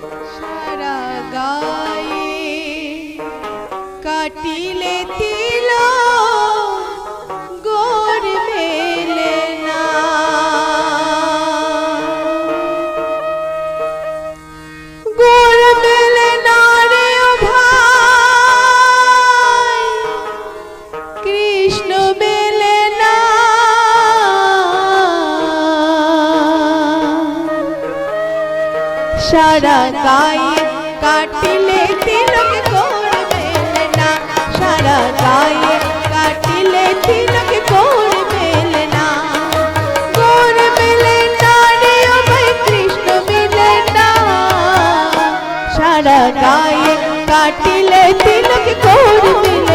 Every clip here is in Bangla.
সারা সারা গায়ে কাটিলে তিলক কোর মেলে না সারা গায়ে কাটিলে তিলক কোর মেলে না কোর মেলে না রে ভাই কৃষ্ণ মেলে না সারা গায়ে কাটিলে তিলক কোর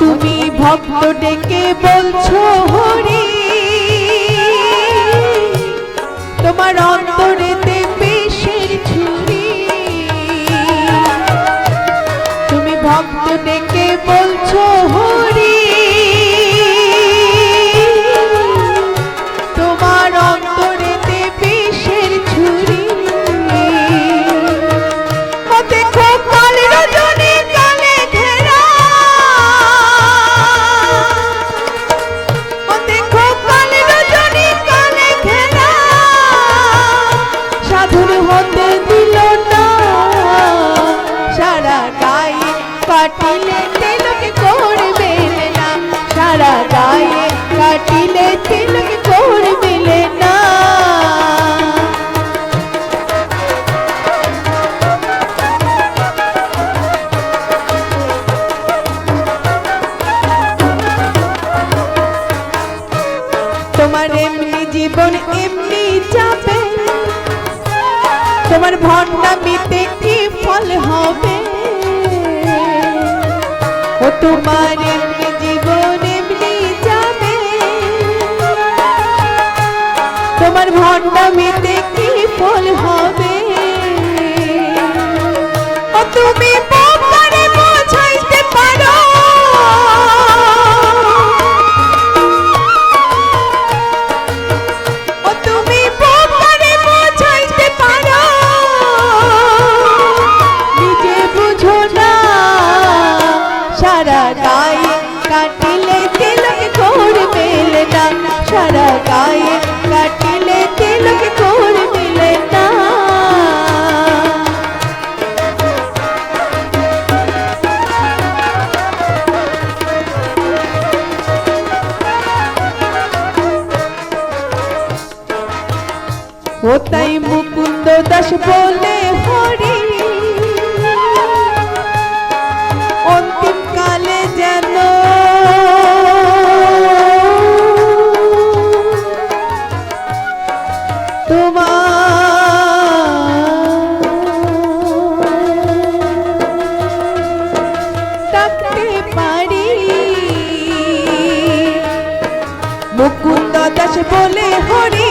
তুমি ভক্ত ডেকে বলছো হরি। তোমার ছুরি। তুমি ভক্ত ডেকে বলছো হরি। কাটিলে তিলক না। সারা গায়ে কাটিলে তিলক না। তোমার এমনি জীবন এমনি যাবে। তোমার ভণ্ডামিতে তোমার এমনি জীবন এমনি যাবে তোমার ভণ্ডামিতে কি ফল হবে গায়ে কাটিলে তিলক কোর মেলে না। সারা গায়ে কাটিলে তিলক কোর মেলে না। ও তাই মুকুন্দ দাস বলে, হরি বলে হরি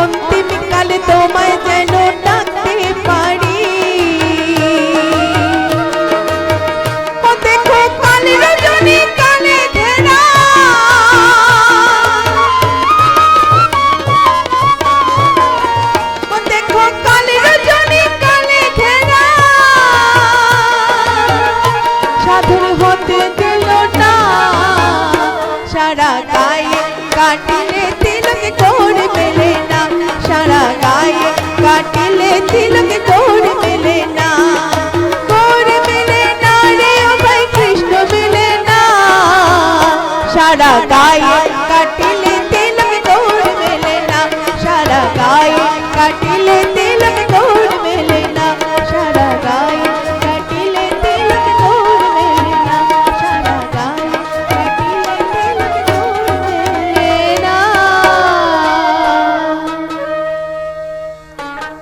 অন্তিম কালে তোমায় কাটিলে তিলক কোর মেলে না। সারা গায়ে কাটিলে তিলক